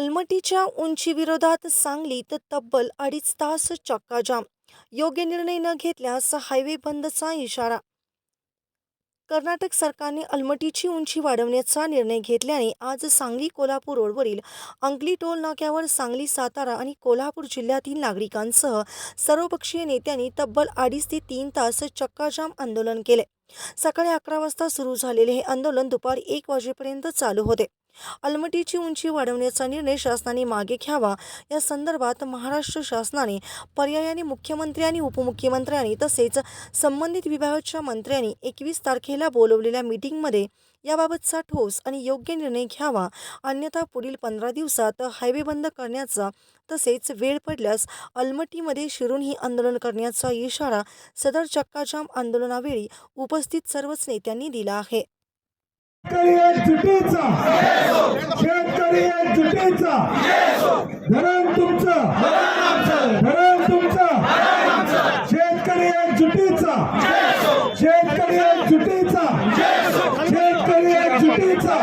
अलमटीच्या उंचीविरोधात सांगलीत तब्बल अडीच तास चक्काजाम. योग्य निर्णय न घेतल्यास हायवे बंदचा इशारा. कर्नाटक सरकारने अलमटीची उंची वाढवण्याचा निर्णय घेतल्याने आज सांगली कोल्हापूर रोडवरील अंकली टोल नाक्यावर सांगली सातारा आणि कोल्हापूर जिल्ह्यातील नागरिकांसह सर्वपक्षीय नेत्यांनी तब्बल अडीच ते तीन तास चक्काजाम आंदोलन केले. सकाळी अकरा वाजता सुरू झालेले हे आंदोलन दुपारी एक वाजेपर्यंत चालू होते. अलमटीची उंची वाढवण्याचा निर्णय शासनाने मागे घ्यावा. या संदर्भात महाराष्ट्र शासनाने पर्यायाने मुख्यमंत्री आणि उपमुख्यमंत्र्यांनी तसेच संबंधित विभागाच्या मंत्र्यांनी एकवीस तारखेला बोलवलेल्या मीटिंगमध्ये याबाबतचा ठोस आणि योग्य निर्णय घ्यावा. अन्यथा पुढील पंधरा दिवसात हायवे बंद करण्याचा तसेच वेळ पडल्यास अलमटीमध्ये शिरून ही आंदोलन करण्याचा इशारा सदर चक्काजाम आंदोलनावेळी उपस्थित सर्वच नेत्यांनी दिला आहे. शेतकरी एकजुटीचा शेतकरी एकजुटीचा धरण तुमचं. धरण तुमचं. शेतकरी एकजुटीचा शेतकरी एकजुटीचा शेतकरी एकजुटीचा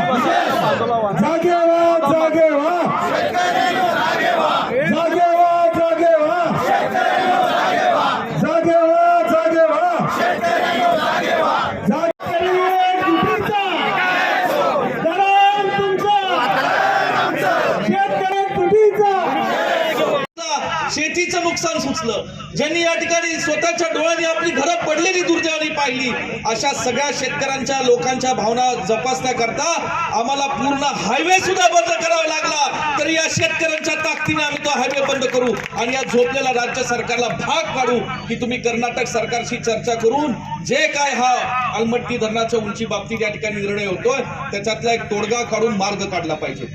शेतीचं नुकसान सुचलं. ज्यांनी या ठिकाणी स्वतःच्या डोळ्यांनी आपली घरं पडलेली दुर्दैवानी पाहिली अशा सगळ्या शेतकऱ्यांच्या लोकांच्या भावना जपासण्या करता आम्हाला पूर्ण हायवे सुद्धा बंद करावा लागला. तरी या शेतकऱ्यांच्या ताकदीने आम्ही तो हायवे बंद करू आणि या झोपलेल्या राज्य सरकारला भाग पाडू की तुम्ही कर्नाटक सरकारशी चर्चा करून जे काय हा अलमट्टी धरणाच्या उंची बाबतीत या ठिकाणी निर्णय होतोय त्याच्यातला एक तोडगा काढून मार्ग काढला पाहिजे.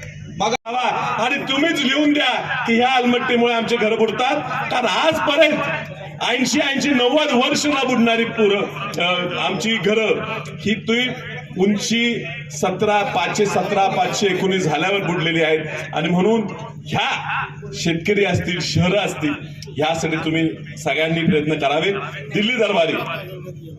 बघावा आणि तुम्हीच लिहून द्या की ह्या अलमट्टीमुळे आमचे घर बुडतात. कारण आजपर्यंत ऐंशी ऐंशी नव्वद वर्ष ना बुडणारी पुरं आमची घरं ही तुम्ही उंची सतरा पाचशे सतरा पाचशे एकोणीस झाल्यावर बुडलेली आहेत. आणि म्हणून ह्या शेतकरी असतील शहरं असतील ह्यासाठी तुम्ही सगळ्यांनी प्रयत्न करावे दिल्ली दरबारी.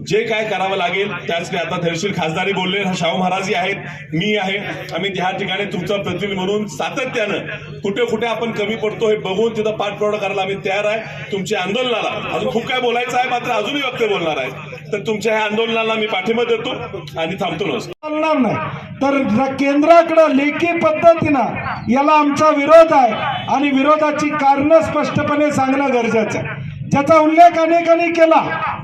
जे काय करावं लागेल त्यासाठी आता धैर्यशील खासदारी बोलले शाहू महाराजही आहेत मी आहे. आम्ही त्या ठिकाणी तुमचा प्रतिनिधी म्हणून सातत्यानं कुठे कुठे आपण कमी पडतो हे बघून तिथं पाठपुरावा करायला आम्ही तयार आहे. तुमच्या आंदोलनाला अजून खूप काय बोलायचं आहे मात्र अजूनही वक्ते बोलणार आहे तर तुमच्या ह्या आंदोलनाला मी पाठिंबा देतो आणि थांबतो चालणार नाही. तर केंद्राकडं लेखी पद्धतीनं याला आमचा विरोध आहे आणि विरोधाची कारणं स्पष्टपणे सांगणं गरजेचं आहे. ज्याचा उल्लेख अनेकांनी केला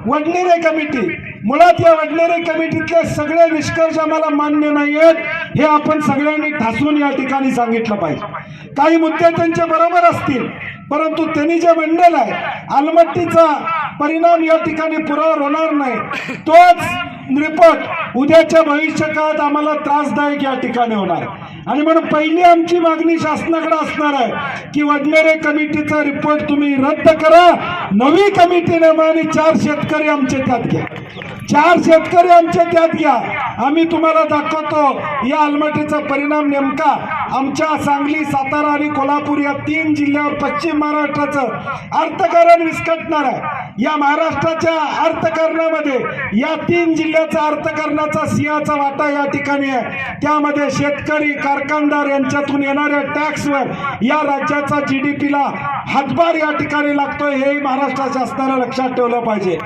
वडनेरे कमिटी मुळात या वडनेरे कमिटीतले सगळे निष्कर्ष आम्हाला मान्य नाही आहेत हे आपण सगळ्यांनी ठासून या ठिकाणी सांगितलं पाहिजे. काही मुद्दे त्यांच्या बरोबर असतील परंतु त्यांनी जे मंडल आहे अलमत्तीचा परिणाम या ठिकाणी पुरावर होणार नाही. तोच रिपोर्ट उद्याच्या भविष्यकाळात आम्हाला त्रासदायक या ठिकाणी होणार आणि म्हणून पहिली आमची मागणी शासनाकडे असणार आहे की वडनेरे कमिटीचा रिपोर्ट तुम्ही रद्द करा. नवी कमिटी नेमा आणि चार शेतकरी आमचे त्यात घ्या. चार शेतकरी आमचे त्यात घ्या. आम्ही तुम्हाला दाखवतो या आलमटीचा परिणाम नेमका आमच्या सांगली सातारा आणि कोल्हापूर या तीन जिल्ह्यावर पश्चिम महाराष्ट्राचं अर्थकारण विस्कटणार आहे. या महाराष्ट्राच्या अर्थकारणामध्ये या तीन जिल्ह्याचा अर्थकारणाचा सिंहाचा वाटा या ठिकाणी आहे. त्यामध्ये शेतकरी कारखानदार यांच्यातून येणाऱ्या टॅक्सवर या राज्याचा जी डी पीला हातभार या ठिकाणी लागतोय हे महाराष्ट्र शासनाला लक्षात ठेवलं पाहिजे.